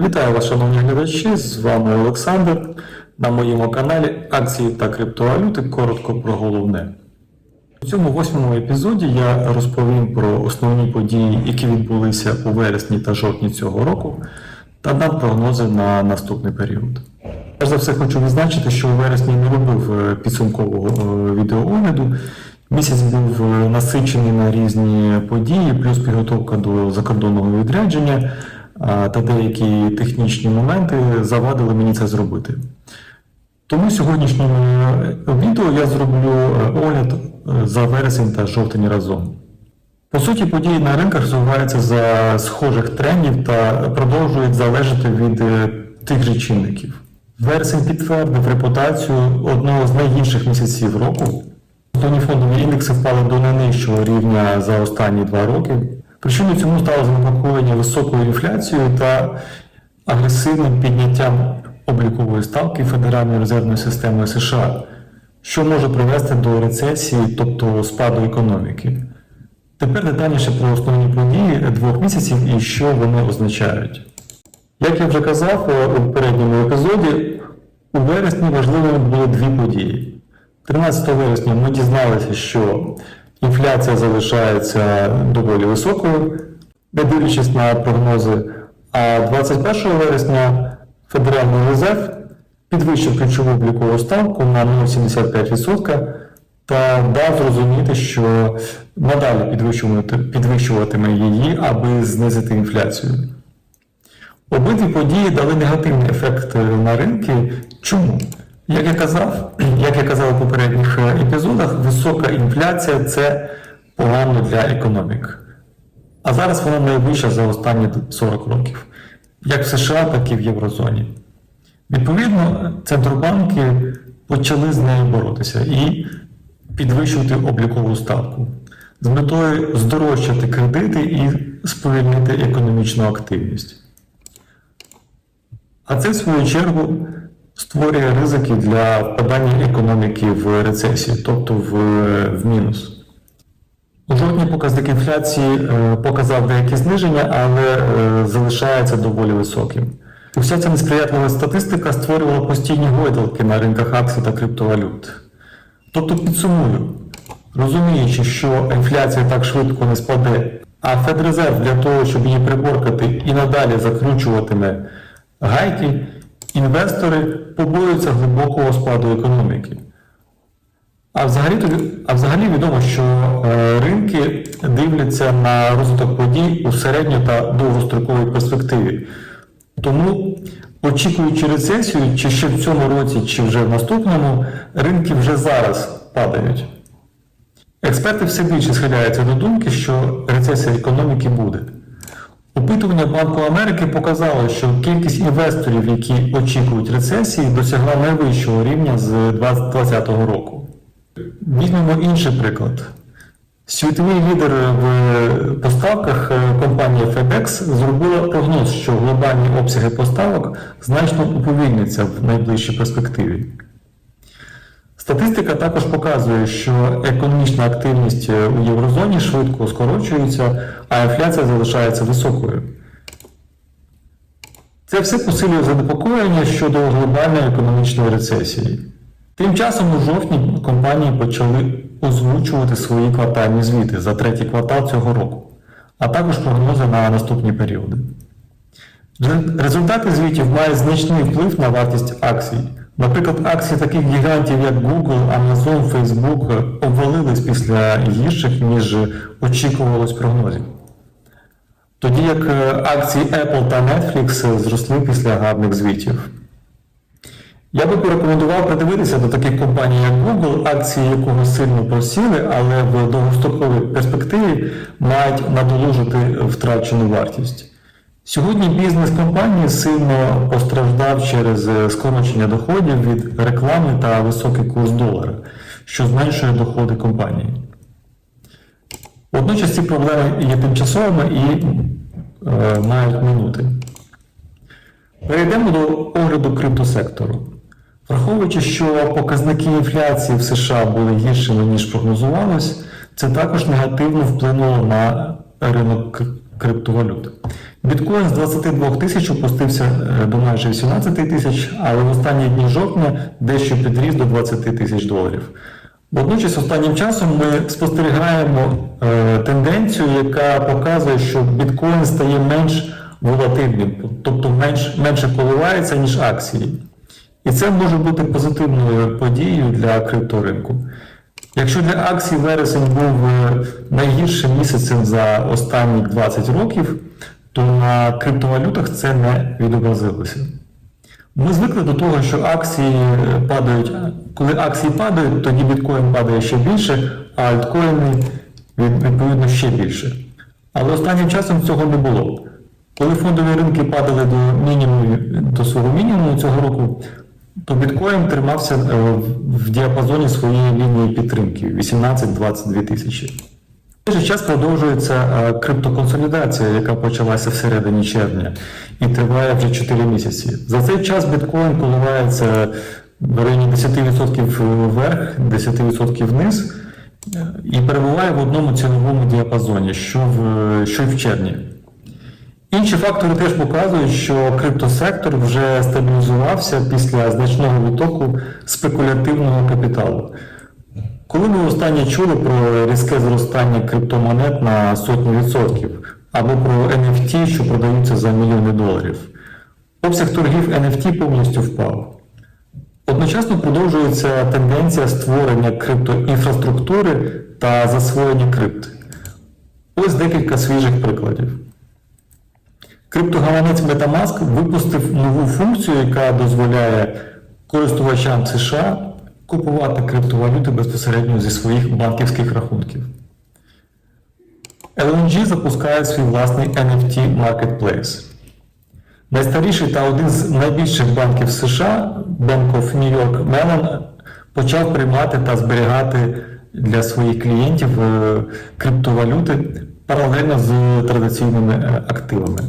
Вітаю вас, шановні глядачі! З вами Олександр. На моєму каналі Акції та криптовалюти. Коротко про головне. У цьому восьмому епізоді я розповім про основні події, які відбулися у вересні та жовтні цього року, та дам прогнози на наступний період. Перш за все хочу відзначити, що у вересні не робив е, підсумкового е, відеоогляду. Місяць був е, насичений на різні події, плюс підготовка до закордонного відрядження та деякі технічні моменти завадили мені це зробити. Тому в сьогоднішньому е, відео я зроблю е, огляд е, за вересень та жовтень разом. По суті, події на ринках розвиваються за схожих трендів та продовжують залежати від тих же чинників. Вересень підтвердив репутацію одного з найгірших місяців року. Основні фондові індекси впали до найнижчого рівня за останні два роки. Причиною цьому стало занепокоєння високою інфляцією та агресивним підняттям облікової ставки Федеральної резервної системи США, що може привести до рецесії, тобто спаду економіки. Тепер детальніше про основні події двох місяців і що вони означають. Як я вже казав е, у попередньому епізоді, у вересні важливими були дві події. 13 вересня ми дізналися, що інфляція залишається доволі високою, не дивлячись на прогнози. А 21 вересня Федеральний резерв підвищив ключову облікову ставку на 0,75% та дав зрозуміти, що надалі підвищуватиме, її, аби знизити інфляцію. Обидві події дали негативний ефект на ринки. Чому? Як я казав, як я казав у попередніх е, епізодах, висока інфляція це погано для економік. А зараз вона найвища за останні 40 років, як в США, так і в Єврозоні. Відповідно, центробанки почали з нею боротися і підвищувати облікову ставку з метою здорожчати кредити і сповільнити економічну активність. А це, в свою чергу, створює ризики для впадання економіки в рецесію, тобто в, в мінус. У жовтні показник інфляції е, показав деякі зниження, але е, залишається доволі високим. Уся ця несприятлива статистика створювала постійні гойдалки на ринках акцій та криптовалют. Тобто підсумую, розуміючи, що інфляція так швидко не спаде, а Федрезерв для того, щоб її приборкати і надалі закручуватиме гайки, інвестори побоюються глибокого спаду економіки. А взагалі, а взагалі відомо, що е, ринки дивляться на розвиток подій у середньо та довгостроковій перспективі. Тому, очікуючи рецесію, чи ще в цьому році, чи вже в наступному, ринки вже зараз падають. Експерти все більше схиляються до думки, що рецесія економіки буде. Опитування Банку Америки показало, що кількість інвесторів, які очікують рецесії, досягла найвищого рівня з 2020 року. Візьмемо інший приклад. Світовий лідер в поставках е, компанія FedEx зробила прогноз, що глобальні обсяги поставок значно уповільняться в найближчій перспективі. Статистика також показує, що економічна активність е, у Єврозоні швидко скорочується, а інфляція залишається високою. Це все посилює занепокоєння щодо глобальної економічної рецесії. Тим часом у жовтні компанії почали озвучувати свої квартальні звіти за третій квартал цього року, а також прогнози на наступні періоди. Результати звітів мають значний вплив на вартість акцій. Наприклад, акції таких гігантів, як Google, Amazon, Facebook обвалились після гірших, ніж очікувалось прогнозів. Тоді як е, акції Apple та Netflix зросли після гарних звітів. Я би порекомендував придивитися до таких компаній, як Google, акції якого сильно просіли, але в довгостроковій перспективі мають надолужити втрачену вартість. Сьогодні бізнес компанії сильно постраждав через скорочення доходів від реклами та високий курс долара, що зменшує доходи компанії. Водночас ці проблеми є тимчасовими і е, мають минути. Перейдемо до огляду криптосектору. Враховуючи, що показники інфляції в США були гіршими, ніж прогнозувалось, це також негативно вплинуло на ринок криптовалют. Біткоін з 22 тисяч опустився е, до майже 18 тисяч, але в останні дні жовтня дещо підріс до 20 тисяч доларів. Водночас останнім часом ми спостерігаємо е, тенденцію, яка показує, що біткоін стає менш волатильним, тобто менш, менше коливається, ніж акції. І це може бути позитивною подією для крипторинку. Якщо для акцій вересень був е, найгіршим місяцем за останні 20 років, то на криптовалютах це не відобразилося. Ми звикли до того, що акції е, падають. Коли акції падають, тоді біткоін падає ще більше, а альткоїни відповідно ще більше. Але останнім часом цього не було. Коли фондові ринки падали до мінімуму до свого мінімуму цього року, то біткоін тримався е, в- в діапазоні своєї лінії підтримки 18-22 тисячі. В той же час продовжується е, криптоконсолідація, яка почалася всередині червня і триває вже 4 місяці. За цей час біткоін коливається в районі 10% вверх, 10% вниз е, і перебуває в одному ціновому діапазоні, що в, що й в червні. Інші фактори теж показують, що криптосектор вже стабілізувався після значного відтоку спекулятивного капіталу. Коли ви останнє чули про різке зростання криптомонет на сотні відсотків або про NFT, що продаються за мільйони доларів, обсяг торгів NFT повністю впав. Одночасно продовжується тенденція створення криптоінфраструктури та засвоєння крипти. Ось декілька свіжих прикладів. Криптогаманець Metamask випустив нову функцію, яка дозволяє користувачам США купувати криптовалюти безпосередньо зі своїх банківських рахунків. LNG запускає свій власний NFT Marketplace. Найстаріший та один з найбільших банків США Bank of New York Mellon почав приймати та зберігати для своїх клієнтів е, криптовалюти паралельно з традиційними е, активами.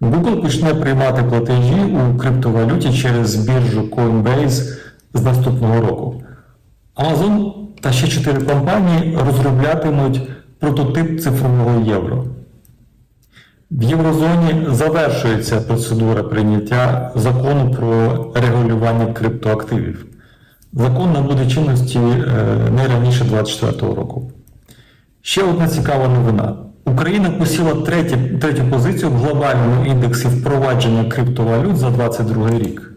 Google почне приймати платежі у криптовалюті через біржу Coinbase з наступного року. Amazon та ще чотири компанії розроблятимуть прототип цифрового євро. В Єврозоні завершується процедура прийняття закону про регулювання криптоактивів. Закон набуде чинності е, не раніше 2024 року. Ще одна цікава новина. Україна посіла третє, третю позицію в глобальному індексі впровадження криптовалют за 2022 рік.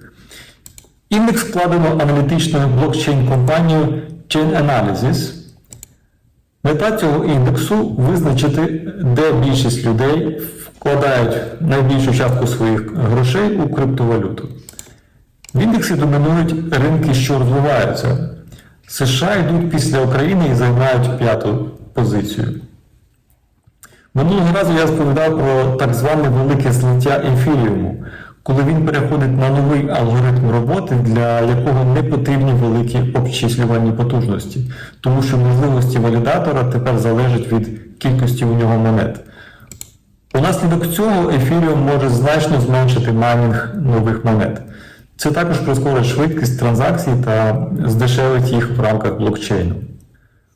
Індекс складено аналітичною блокчейн-компанією Chain Analysis. Мета цього індексу визначити, де більшість людей вкладають найбільшу частку своїх грошей у криптовалюту. В індексі домінують ринки, що розвиваються. США йдуть після України і займають п'яту позицію. Минулого разу я розповідав про так зване велике злиття ефіріуму, коли він переходить на новий алгоритм роботи, для якого не потрібні великі обчислювальні потужності, тому що можливості валідатора тепер залежать від кількості у нього монет. Унаслідок цього ефіріум може значно зменшити майнінг нових монет. Це також прискорить швидкість транзакцій та здешевить їх в рамках блокчейну.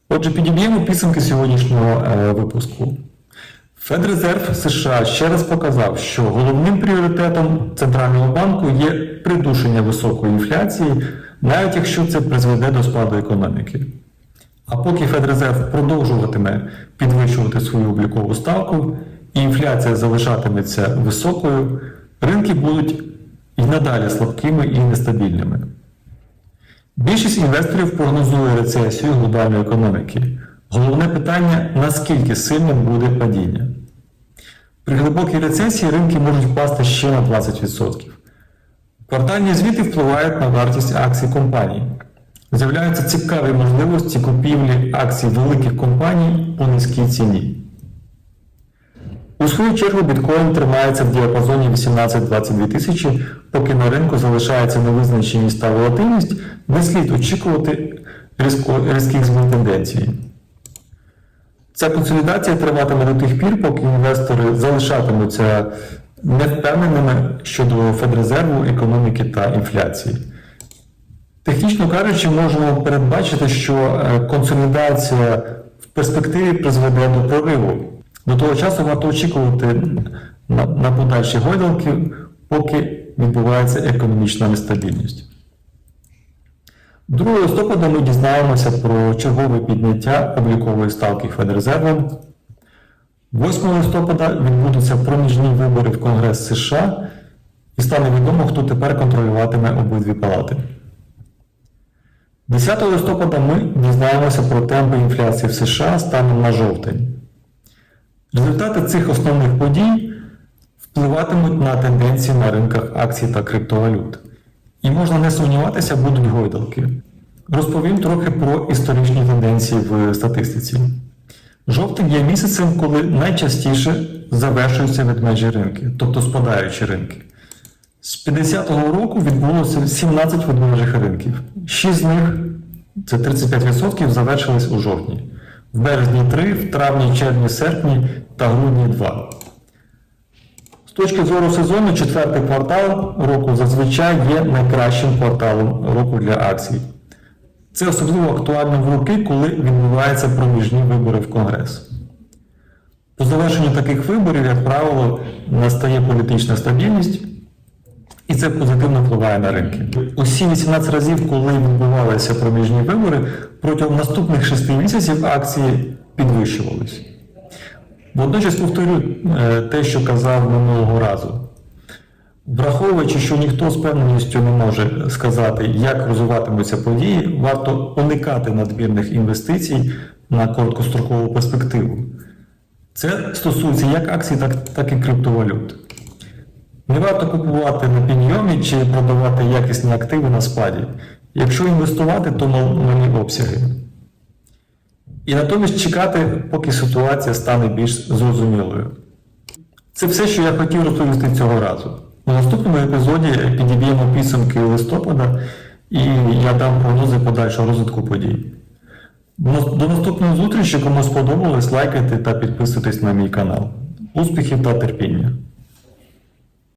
Отже, підіб'ємо підсумки сьогоднішнього е, випуску. Федрезерв США ще раз показав, що головним пріоритетом Центрального банку є придушення високої інфляції, навіть якщо це призведе до спаду економіки. А поки Федрезерв продовжуватиме підвищувати свою облікову ставку і інфляція залишатиметься високою, ринки будуть і надалі слабкими і нестабільними. Більшість інвесторів прогнозує рецесію глобальної економіки. Головне питання наскільки сильним буде падіння. При глибокій рецесії ринки можуть впасти ще на 20%. Квартальні звіти впливають на вартість акцій компаній. З'являються цікаві можливості купівлі акцій великих компаній по низькій ціні. У свою чергу біткоін тримається в діапазоні 18-22 тисячі, поки на ринку залишається невизначеність та волатильність, не слід очікувати різких змін тенденції. Ця консолідація триватиме до тих пір, поки інвестори залишатимуться невпевненими щодо Федрезерву, економіки та інфляції. Технічно кажучи, можемо передбачити, що е, консолідація в перспективі призведе до прориву. До того часу варто очікувати на, на подальші гойдалки, поки відбувається економічна нестабільність. 2 листопада ми дізнаємося про чергове підняття облікової ставки Федрезервом. 8 листопада відбудуться проміжні вибори в Конгрес США і стане відомо, хто тепер контролюватиме обидві палати. 10 листопада ми дізнаємося про темпи інфляції в США станом на жовтень. Результати цих основних подій впливатимуть на тенденції на ринках акцій та криптовалют. І можна не сумніватися, будуть гойдалки. Розповім трохи про історичні тенденції в статистиці. Жовтень є місяцем, коли найчастіше завершуються ведмежі ринки, тобто спадаючі ринки. З 50-го року відбулося 17 ведмежих ринків. 6 з них, це 35%, завершились у жовтні. В березні 3, в травні, червні, серпні та грудні 2. З точки зору сезону, четвертий квартал року зазвичай є найкращим кварталом року для акцій. Це особливо актуально в роки, коли відбуваються проміжні вибори в Конгрес. По завершенню таких виборів, як правило, настає політична стабільність, і це позитивно впливає на ринки. Усі 18 разів, коли відбувалися проміжні вибори, протягом наступних 6 місяців акції підвищувались. Водночас повторю е, те, що казав минулого разу. Враховуючи, що ніхто з певністю не може сказати, як розвиватимуться події, варто уникати надмірних інвестицій на короткострокову перспективу. Це стосується як акцій, так, і криптовалют. Не варто купувати на підйомі чи продавати якісні активи на спаді. Якщо інвестувати, то мал- малі обсяги. І натомість чекати, поки ситуація стане більш зрозумілою. Це все, що я хотів розповісти цього разу. У наступному епізоді підіб'ємо підсумки листопада і я дам прогнози подальшого розвитку подій. До наступної зустрічі, кому сподобалось, лайкайте та підписуйтесь на мій канал. Успіхів та терпіння!